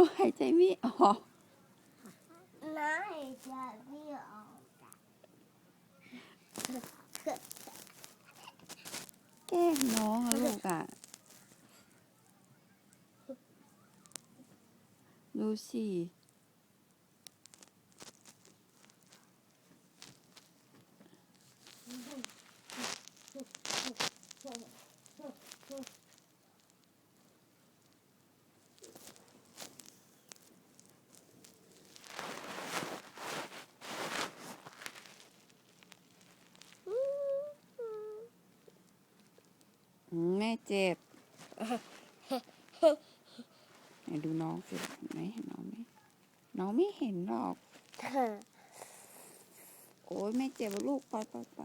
องหายใจไม่ออกน้าหายใจไม่ออกแกล้งน้องอะลูกอะดูสิ อืมแม่เจ็บไหนดูน้องสิเห็นไหมเห็นน้องไหมน้องไม่เห็นหรอก โอ้ยแม่เจ็บอะลูกไปไปไป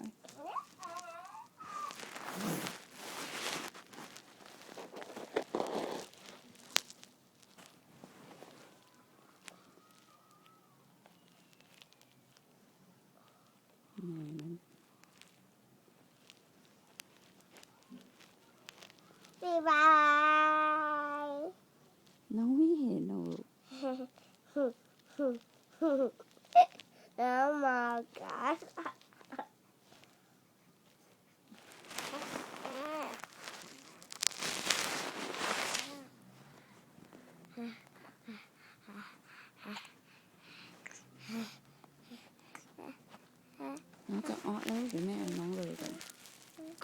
เหนื่อยมั บ๊บาย น้องไม่เห็นหรอกน้องมากันน้องจะอ้อแล้วเดี๋ยวแม่เอาน้องเลยก่อน